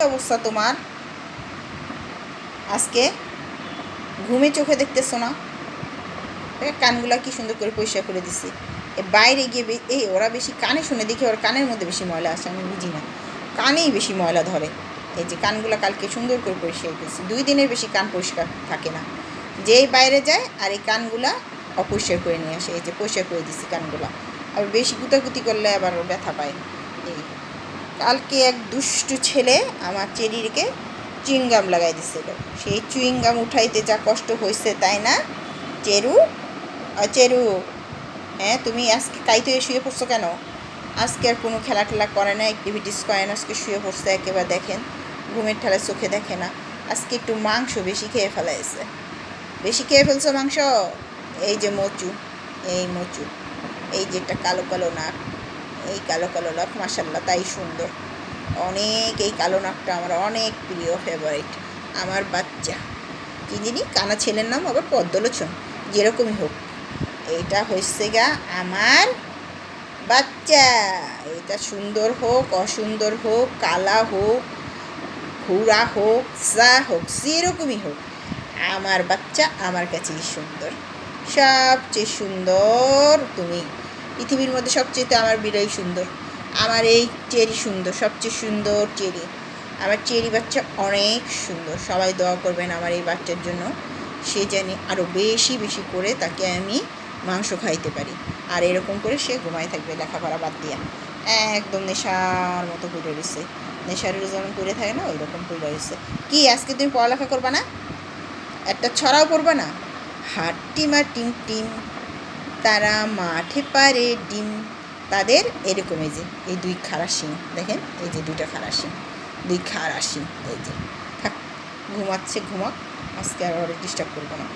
অবস্থা তোমার? আজকে ঘুমে চোখে দেখতেছো না? কানগুলা কি সুন্দর করে পরিষ্কার করে দিছি। বাইরে গিয়ে এই, ওরা বেশি কানে শুনে দেখি, ওর কানের মধ্যে বেশি ময়লা আসে আমি বুঝি না। কানেই বেশি ময়লা ধরে। এই যে কানগুলা কালকে সুন্দর করে পরিষ্কার করেছি। দুই দিনের বেশি কান পরিষ্কার থাকে না। যেই বাইরে যায়, আর এই কানগুলা অপরিষ্কার করে নিয়ে আসে। এই যে পরিষ্কার করে দিছি কানগুলা। আর বেশি গুতাগুতি করলে আবার ব্যথা পায়। এই কালকে এক দুষ্টু ছেলে আমার চেরিকে চুইংগাম লাগাই দিছিল। সেই চুইংগাম উঠাইতে যা কষ্ট হয়েছে তাই না? চেরু? চেরু হ্যাঁ তুমি আজকে কাইতে শুয়ে পড়ছো কেন? আজকে আর কোনো খেলা টেলা করে না অ্যাক্টিভিটিস করে না আজকে শুয়ে পড়ছে একেবারে দেখেন। ঘুমের ঠেলা চোখে দেখে না। আজকে একটু মাংস বেশি খেয়ে ফেলাইছে। বেশি খেয়ে ফেলছো মাংস? এই যে মচু, এই মচু, এই যেটা কালো কালো নাক। এই কালো কালো নাক মাসাল্লাহ তাই সুন্দর। অনেক এই কালো নাকটা আমার অনেক প্রিয় ফেভারিট আমার বাচ্চা। কি জানি কানা ছেলের নাম, আবার পদ্মলোচন, যেরকমই হোক। এটা হচ্ছে গা আমার বাচ্চা। এটা সুন্দর হোক, অসুন্দর হোক, কালা হোক ঘুরা হোক, যা হোক, যেরকমই হোক, আমার বাচ্চা আমার কাছেই সুন্দর। সবচেয়ে সুন্দর তুমি। পৃথিবীর মধ্যে সবচেয়ে আমার বিড়াই সুন্দর। আমার এই চেরি সুন্দর, সবচেয়ে সুন্দর চেরি। আমার চেরি বাচ্চা অনেক সুন্দর। সবাই দোয়া করবেন আমার এই বাচ্চার জন্য। সে জানি আরও বেশি বেশি করে তাকে আমি মাংস খাইতে পারি। আর এরকম করে সে ঘুমায় থাকবে লেখাপড়া বাদ দিয়া। একদম নেশার মতো পড়ে রয়েছে নেশার যেমন পড়ে থাকে না ওই রকম পড়ে রয়েছে কি, আজকে তুমি পড়ালেখা করবা না? একটা ছড়াও পড়বা না? হাট্টিমা টিম টিম। তারা মাঠে পারে ডিম। তাদের এরকম এই যে, এই দুই শিং দেখেন? এই যে দুইটা শিং দুই শিং এই যে। থাক, ঘুমাচ্ছে, ঘুমাক। আজকে আর ওরা ডিস্টার্ব করব না।